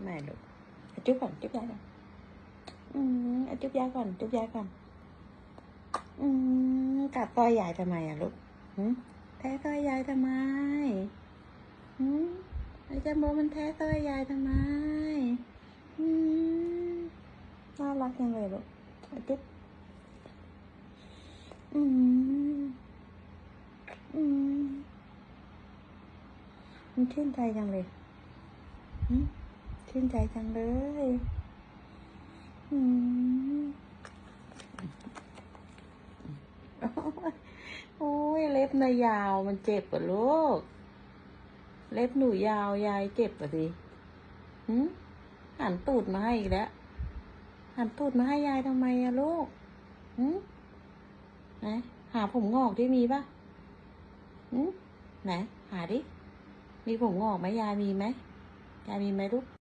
ำไมลูกจุ๊บก่อนจุ๊บยายก่อนอืมจุ๊บยายก่อนจุ๊บยายก่อนอืมกัดต้อยยายทำไมอะลูกหืมแท้ต้อยยายทำไมหืมไอ้เจัมโบมันแท้ต้อยยายทำไมอืมน่ารักจังเลยลูกจุ๊บอืมอืมมันชื่นใจจังเลยอืม ชื่นใจจังเลยอืมโอ้ยเล็บนายยาวมันเจ็บปะลูก เล็บหนูยาวยายเจ็บปะสิหืมหันตูดมาให้อีกแล้วหันตูดมาให้ยายทำไมอะลูกหืมไหนหาผมงอกที่มีปะหืมไหนหาดิ มีผมงอกไหมยายมีไหมยายมีไหมลูก